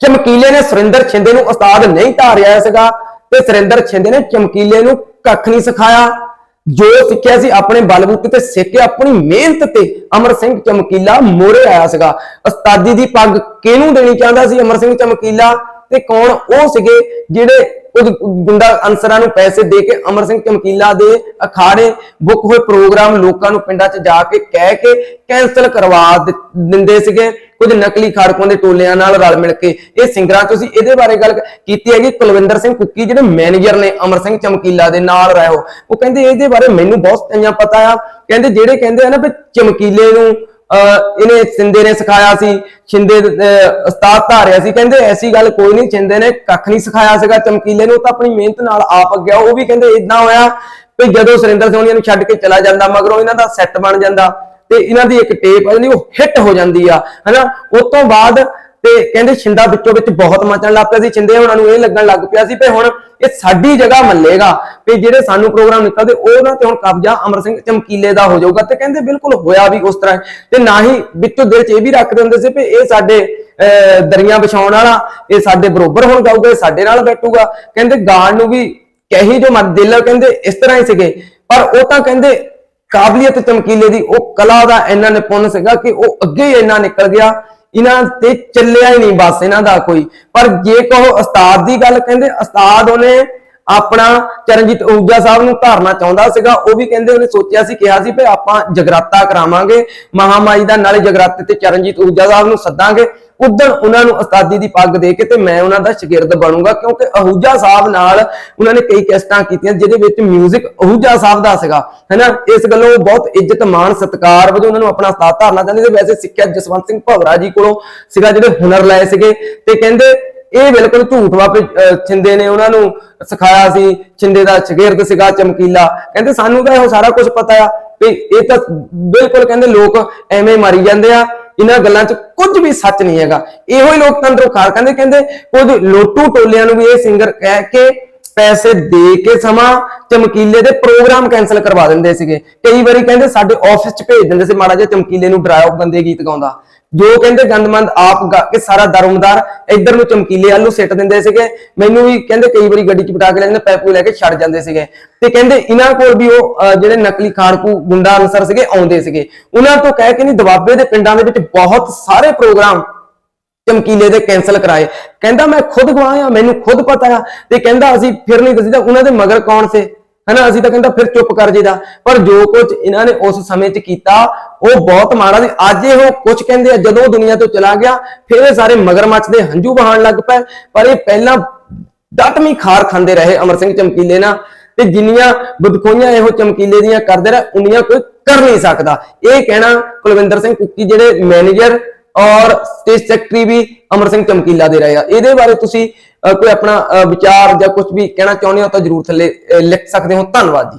ਚਮਕੀਲੇ ਨੇ ਸੁਰਿੰਦਰ ਛਿੰਦੇ ਨੂੰ ਉਸਤਾਦ ਨਹੀਂ ਧਾਰਿਆ ਸੀਗਾ ਤੇ ਸੁਰਿੰਦਰ ਛਿੰਦੇ ਨੇ ਚਮਕੀਲੇ ਨੂੰ ਕੱਖ ਨਹੀਂ ਸਿਖਾਇਆ। ਜੋ ਸਿੱਖਿਆ ਸੀ ਆਪਣੇ ਬਲਬੂਤੇ ਤੇ ਸਿੱਖ ਕੇ ਆਪਣੀ ਮਿਹਨਤ ਤੇ ਅਮਰ ਸਿੰਘ ਚਮਕੀਲਾ ਮੋਰੇ ਆਇਆ ਸੀਗਾ। ਉਸਤਾਦੀ ਦੀ ਪੱਗ ਕਿਹਨੂੰ ਦੇਣੀ ਚਾਹੁੰਦਾ ਸੀ ਅਮਰ ਸਿੰਘ ਚਮਕੀਲਾ? ਤੇ ਕੌਣ ਉਹ ਸੀਗੇ ਜਿਹੜੇ ਕੁਝ ਗੁੰਡਾ ਅਨਸਰਾਂ ਨੂੰ ਪੈਸੇ ਦੇ ਕੇ ਅਮਰ ਸਿੰਘ ਚਮਕੀਲਾ ਦੇ ਅਖਾੜੇ ਬੁੱਕ ਹੋਏ ਪ੍ਰੋਗਰਾਮ ਲੋਕਾਂ ਨੂੰ ਪਿੰਡਾਂ 'ਚ ਜਾ ਕੇ ਕਹਿ ਕੇ ਕੈਨਸਲ ਕਰਵਾ ਦਿੰਦੇ ਸੀਗੇ। ਕੁਝ ਨਕਲੀ ਖਾੜਕੂਆਂ ਦੇ ਟੋਲਿਆਂ ਨਾਲ ਰਲ ਮਿਲ ਕੇ। ਇਹ ਸਿੰਗਰਾਂ ਤੁਸੀਂ ਇਹਦੇ ਬਾਰੇ ਗੱਲ ਕੀਤੀ ਹੈਗੀ ਕੁਲਵਿੰਦਰ ਸਿੰਘ ਕੁੱਕੀ, ਜਿਹੜੇ ਮੈਨੇਜਰ ਨੇ ਅਮਰ ਸਿੰਘ ਚਮਕੀਲਾ ਦੇ ਨਾਲ ਰਹੇ ਉਹ। ਕਹਿੰਦੇ ਇਹਦੇ ਬਾਰੇ ਮੈਨੂੰ ਬਹੁਤ ਚੰਗਾ ਪਤਾ ਆ। ਕਹਿੰਦੇ ਜਿਹੜੇ ਕਹਿੰਦੇ ਆ ਨਾ ਵੀ ਚਮਕੀਲੇ ਨੂੰ ਇਹਨੇ ਸਿੰਦੇ ਨੇ ਸਿਖਾਇਆ ਸੀ, ਛਿੰਦੇ ਉਸਤਾਦ ਧਾਰਿਆ ਸੀ, ਕਹਿੰਦੇ ਐਸੀ ਗੱਲ ਕੋਈ ਨਹੀਂ, ਛਿੰਦੇ ਨੇ ਕੱਖ ਨਹੀਂ ਸਿਖਾਇਆ ਸੀਗਾ, ਚਮਕੀਲੇ ਨੂੰ ਉਹ ਤਾਂ ਆਪਣੀ ਮਿਹਨਤ ਨਾਲ ਆਪ ਅੱਗਿਆ ਉਹ ਵੀ ਕਹਿੰਦੇ ਇਦਾਂ ਹੋਇਆ ਵੀ ਜਦੋਂ ਸੁਰਿੰਦਰ ਸੋਨੀਆ ਨੂੰ ਛੱਡ ਕੇ ਚਲਾ ਜਾਂਦਾ, ਮਗਰੋਂ ਇਹਨਾਂ ਦਾ ਸੈੱਟ ਬਣ ਜਾਂਦਾ ਤੇ ਇਹਨਾਂ ਦੀ ਇੱਕ ਟੇਪ ਆ ਜਾਂਦੀ ਉਹ ਹਿੱਟ ਹੋ ਜਾਂਦੀ ਆ, ਹਨਾ? ਉਸ ਤੋਂ ਬਾਅਦ ਤੇ ਕਹਿੰਦੇ ਛਿੰਦਾ ਵਿੱਚੋਂ ਵਿੱਚ ਬਹੁਤ ਮਚਣ ਲੱਗ ਪਿਆ ਸੀ ਛਿੰਦੇ ਉਹਨਾਂ ਨੂੰ ਇਹ ਲੱਗਣ ਲੱਗ ਪਿਆ ਸੀ ਵੀ ਹੁਣ ਇਹ ਸਾਡੀ ਜਗ੍ਹਾ ਮੱਲੇਗਾ ਵੀ ਜਿਹੜੇ ਸਾਨੂੰ ਪ੍ਰੋਗਰਾਮ ਨਿਕਲਦੇ ਉਹਨਾਂ ਤੇ ਹੁਣ ਕਬਜ਼ਾ ਅਮਰ ਸਿੰਘ ਚਮਕੀਲੇ ਦਾ ਹੋ ਜਾਊਗਾ। ਤੇ ਕਹਿੰਦੇ ਬਿਲਕੁਲ ਹੋਇਆ ਵੀ ਉਸ ਤਰ੍ਹਾਂ ਤੇ ਨਾ ਹੀ ਵਿੱਚੋਂ ਦਿਲ 'ਚ ਇਹ ਵੀ ਰੱਖਦੇ ਹੁੰਦੇ ਸੀ ਵੀ ਇਹ ਸਾਡੇ ਅਹ, ਦਰੀਆਂ ਵਿਛਾਉਣ ਵਾਲਾ ਇਹ ਸਾਡੇ ਬਰੋਬਰ ਹੁਣ ਜਾਊਗਾ ਇਹ ਸਾਡੇ ਨਾਲ ਬੈਠੂਗਾ। ਕਹਿੰਦੇ ਗਾਣ ਨੂੰ ਵੀ ਕਹੀ ਜੋ ਮਤ ਦਿਲ ਕਹਿੰਦੇ ਇਸ ਤਰ੍ਹਾਂ ਹੀ ਸੀਗੇ। ਪਰ ਉਹ ਤਾਂ ਕਹਿੰਦੇ ਕਾਬਲੀਅਤ ਚਮਕੀਲੇ ਦੀ ਉਹ ਕਲਾ ਦਾ ਇੰਨਾ ਨਿਪੁੰਨ ਸੀਗਾ ਕਿ ਉਹ ਅੱਗੇ ਹੀ ਇੰਨਾ ਨਿਕਲ ਗਿਆ। ਇਹਨਾਂ ਤੇ ਚੱਲਿਆ ਹੀ ਨਹੀਂ ਬਸ ਇਹਨਾਂ ਦਾ ਕੋਈ। ਪਰ ਜੇ ਕਹੋ ਉਸਤਾਦ ਦੀ ਗੱਲ ਕਹਿੰਦੇ, ਉਸਤਾਦ ਉਹਨੇ ਆਪਣਾ ਚਰਨਜੀਤ ਊਜਾ ਸਾਹਿਬ ਨੂੰ ਧਾਰਨਾ ਚਾਹੁੰਦਾ ਸੀਗਾ, ਉਹ ਵੀ ਕਹਿੰਦੇ ਉਹਨੇ ਸੋਚਿਆ ਸੀ, ਕਿਹਾ ਸੀ ਵੀ ਆਪਾਂ ਜਗਰਾਤਾ ਕਰਾਵਾਂਗੇ, ਮਹਾਮਾਈ ਦਾ ਨਾਲੇ ਜਗਰਾਤੇ ਤੇ ਚਰਨਜੀਤ ਊਜਾ ਸਾਹਿਬ ਨੂੰ ਸੱਦਾਂਗੇ। ਉਦੋਂ ਉਹਨਾਂ ਨੂੰ ਉਸਤਾਦੀ ਦੀ ਪੱਗ ਦੇ ਕੇ ਤੇ ਮੈਂ ਉਹਨਾਂ ਦਾ ਸ਼ਾਗਿਰਦ ਬਣੂੰਗਾ, ਕਿਉਂਕਿ ਅਹੂਜਾ ਸਾਹਿਬ ਨਾਲ ਉਹਨਾਂ ਨੇ ਕਈ ਕੈਸਟਾਂ ਕੀਤੀਆਂ ਜਿਹਦੇ ਵਿੱਚ 뮤직 ਅਹੂਜਾ ਸਾਹਿਬ ਦਾ ਸੀਗਾ, ਹੈਨਾ? ਇਸ ਗੱਲੋਂ ਉਹ ਬਹੁਤ ਇੱਜ਼ਤ ਮਾਣ ਸਤਿਕਾਰ ਵਜੋਂ ਉਹਨਾਂ ਨੂੰ ਆਪਣਾ ਉਸਤਾਦ ਧਾਰਨਾ ਚਾਹੁੰਦੇ ਸੀ। ਵੈਸੇ ਸਿੱਖਿਆ ਜਸਵੰਤ ਸਿੰਘ ਭਵਰਾ ਜੀ ਕੋਲੋਂ ਸੀਗਾ ਜਿਹੜੇ ਹੁਨਰ ਲਏ ਸੀਗੇ ਤੇ ਕਹਿੰਦੇ ਇਹ ਬਿਲਕੁਲ ਝੂਠ ਵਾਪੇ ਛਿੰਦੇ ਨੇ ਉਹਨਾਂ ਨੂੰ, ਸਿਖਾਇਆ ਸੀ, ਛਿੰਦੇ ਦਾ ਸ਼ਾਗਿਰਦ ਸੀਗਾ ਚਮਕੀਲਾ। ਕਹਿੰਦੇ ਸਾਨੂੰ ਤਾਂ ਇਹੋ ਸਾਰਾ ਕੁਝ ਪਤਾ ਆ, ਵੀ ਇਹ ਤਾਂ ਬਿਲਕੁਲ ਕਹਿੰਦੇ ਲੋਕ ਐਵੇਂ ਮਾਰੀ ਜਾਂਦੇ ਆ। ਇਹਨਾਂ ਗੱਲਾਂ 'ਚ ਕੁਝ ਵੀ ਸੱਚ ਨਹੀਂ ਹੈਗਾ। ਇਹੋ ਹੀ ਲੋਕਤੰਤਰ ਖਾਰ ਕਹਿੰਦੇ ਕਹਿੰਦੇ ਕੁਝ ਲੋਟੂ ਟੋਲਿਆਂ ਨੂੰ ਵੀ ਇਹ ਸਿੰਗਰ ਕਹਿ ਕੇ ਪੈਸੇ ਦੇ ਕੇ ਸਮਾਂ ਚਮਕੀਲੇ ਦੇ ਪ੍ਰੋਗਰਾਮ ਕੈਨਸਲ ਕਰਵਾ ਦਿੰਦੇ ਸੀਗੇ। ਕਈ ਵਾਰੀ ਕਹਿੰਦੇ ਸਾਡੇ ਆਫਿਸ 'ਚ ਭੇਜ ਦਿੰਦੇ ਸੀ ਮਾੜਾ ਜਿਹਾ ਚਮਕੀਲੇ ਨੂੰ ਡਰਾਓ ਬੰਦੇ ਗੀਤ ਗਾਉਂਦਾ। ਜੋ ਕਹਿੰਦੇ ਗੰਦਮੰਦ ਆਪ ਗਾ ਕੇ ਸਾਰਾ ਦਰਮਦਾਰ ਇੱਧਰ ਨੂੰ ਚਮਕੀਲੇ ਵੱਲ ਸਿੱਟ ਦਿੰਦੇ ਸੀਗੇ। ਮੈਨੂੰ ਵੀ ਕਹਿੰਦੇ ਕਈ ਵਾਰੀ ਗੱਡੀ 'ਚ ਬਿਠਾ ਕੇ ਲੈ ਜਾਂਦੇ, ਪੈਪੂ ਲੈ ਕੇ ਛੱਡ ਜਾਂਦੇ ਸੀਗੇ। ਤੇ ਕਹਿੰਦੇ ਇਹਨਾਂ ਕੋਲ ਵੀ ਉਹ ਜਿਹੜੇ ਨਕਲੀ ਖਾੜਕੂ ਗੁੰਡਾ ਅਨਸਰ ਸੀਗੇ, ਆਉਂਦੇ ਸੀਗੇ। ਉਹਨਾਂ ਤੋਂ ਕਹਿ ਕੇ ਨਹੀਂ ਦਵਾਬੇ ਦੇ ਪਿੰਡਾਂ ਦੇ ਵਿੱਚ ਬਹੁਤ ਸਾਰੇ ਪ੍ਰੋਗਰਾਮ ਚਮਕੀਲੇ ਦੇ ਕੈਨਸਲ ਕਰਾਏ। ਕਹਿੰਦਾ, ਮੈਂ ਖੁਦ ਗਵਾਹ ਆ ਮੈਨੂੰ ਖੁਦ ਪਤਾ ਆ ਤੇ ਕਹਿੰਦਾ, ਅਸੀਂ ਫਿਰ ਨਹੀਂ ਦੱਸੀਦਾ, ਉਹਨਾਂ ਦੇ ਮਗਰ ਕੌਣ ਸੇ? ਹਨਾ, ਅਸੀਂ ਤਾਂ ਕਹਿੰਦਾ ਫਿਰ ਚੁੱਪ ਕਰ ਜੀਦਾ ਪਰ ਜੋ ਕੁਝ ਇਹਨਾਂ ਨੇ ਉਸ ਸਮੇਂ 'ਚ ਕੀਤਾ, ਉਹ ਬਹੁਤ ਮਾੜਾ ਸੀ। ਅੱਜ ਇਹ ਕੁਝ ਕਹਿੰਦੇ ਆ, ਜਦੋਂ ਦੁਨੀਆ ਤੋਂ ਚਲਾ ਗਿਆ, ਫਿਰ ਇਹ ਸਾਰੇ ਮਗਰਮੱਛ ਦੇ ਹੰਝੂ ਵਹਾਣ ਲੱਗ ਪਏ। ਪਰ ਇਹ ਪਹਿਲਾਂ ਡਟਮੀ ਖਾਰ ਖਾਂਦੇ ਰਹੇ ਅਮਰ ਸਿੰਘ ਚਮਕੀਲੇ ਨਾਲ। ਤੇ ਜਿੰਨੀਆਂ ਬਦਖੋਈਆਂ ਇਹੋ ਚਮਕੀਲੇ ਦੀਆਂ ਕਰਦੇ ਰਹੇ, ਉਨੀਆਂ ਕੋਈ ਕਰ ਨਹੀਂ ਸਕਦਾ। ਇਹ ਕਹਿਣਾ ਕੁਲਵਿੰਦਰ ਸਿੰਘ ਕੁੱਕੀ, ਜਿਹੜੇ ਮੈਨੇਜਰ ਔਰ ਸਟੇਜ ਸੈਕਟਰੀ ਵੀ ਅਮਰ ਸਿੰਘ ਚਮਕੀਲਾ ਦੇ ਰਹੇ ਆ। ਇਹਦੇ ਬਾਰੇ ਤੁਸੀਂ ਕੋਈ ਆਪਣਾ ਵਿਚਾਰ ਜਾਂ ਕੁਝ ਵੀ ਕਹਿਣਾ ਚਾਹੁੰਦੇ ਹੋ ਤਾਂ ਜਰੂਰ ਥੱਲੇ ਲਿਖ ਸਕਦੇ ਹੋ। ਧੰਨਵਾਦ ਜੀ।